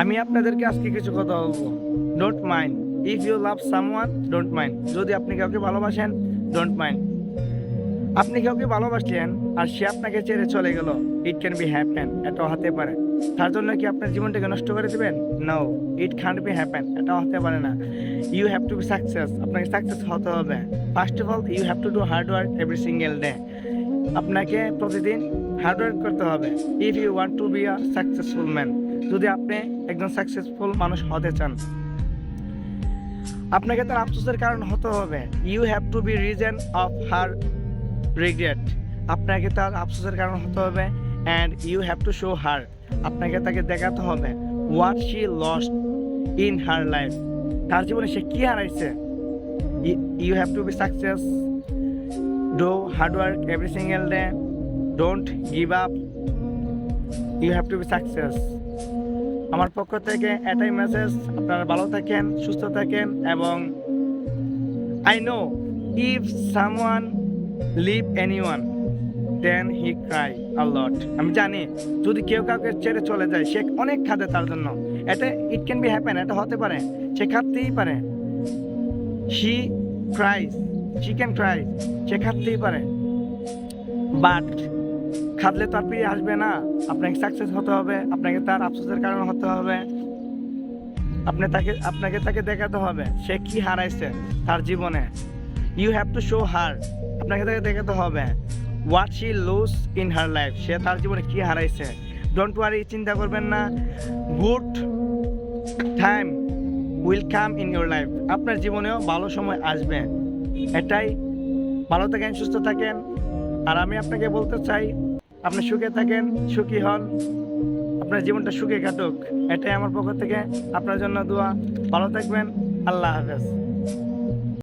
আমি আপনাদেরকে আজকে কিছু কথা বলব। Don't mind if you love someone don't mind যদি আপনি কাউকে ভালোবাসেন ডোন্ট মাইন্ড আপনি কাউকে ভালোবাসলেন আর সে আপনাকে ছেড়ে চলে গেল ইট ক্যান বি হ্যাপেন এটাও হতে পারে। তার জন্য কি আপনার জীবনটাকে নষ্ট করে দেবেন? No it can't be happen এটাও হতে পারে না। You have to be success আপনাকে সাকসেস হতে হবে। First of all you have to do hard work every single day আপনাকে প্রতিদিন হার্ড ওয়ার্ক করতে হবে if you want to be a successful man যদি আপনি একজন সাকসেসফুল মানুষ হতে চান। আপনাকে তার আফসোসের কারণ হতে হবে you have to be reason of her regret আপনাকে তার আফসোসের কারণ হতে হবে and you have to show her আপনাকে তাকে দেখাতে হবে what she lost in her life তার জীবনে সে কি হারাইছে? You have to be success do hard work every single day don't give up you have to be success আমার পক্ষ থেকে এটাই মেসেজ আপনারা ভালো থাকেন, সুস্থ থাকেন এবং I know if someone leave anyone then he cry a lot আমি জানি যদি কেউ কাউকে ছেড়ে চলে যায়, সে অনেক খাদে তার জন্য। এটা ইট ক্যান বি হ্যাপেন এটা হতে পারে। সে খাটতেই পারে। শি ক্রাইস শি ফ্রাই সে খাটতেই পারে। বাট খাদলে তো আর আসবে না। আপনাকে সাকসেস হতে হবে, আপনাকে তার আফসোসের কারণ হতে হবে। আপনি তাকে, আপনাকে তাকে দেখাতে হবে, সে কি হারাইছে তার জীবনে। You have to show her আপনাকে তাকে দেখাতে হবে। What she lose in her life সে তার জীবনে কি হারাইছে। ডোন্ট ওয়ারি চিন্তা করবেন না। Good time will come in your life আপনার জীবনেও ভালো সময় আসবে। এটাই। ভালো থাকেন, সুস্থ থাকেন। আর আমি আপনাকে বলতে চাই, আপনি সুখে থাকেন, সুখী হন। আপনার জীবনটা সুখে কাটুক। এটাই আমার পক্ষ থেকে আপনার জন্য দোয়া। ভালো থাকবেন। আল্লাহ হাফেজ।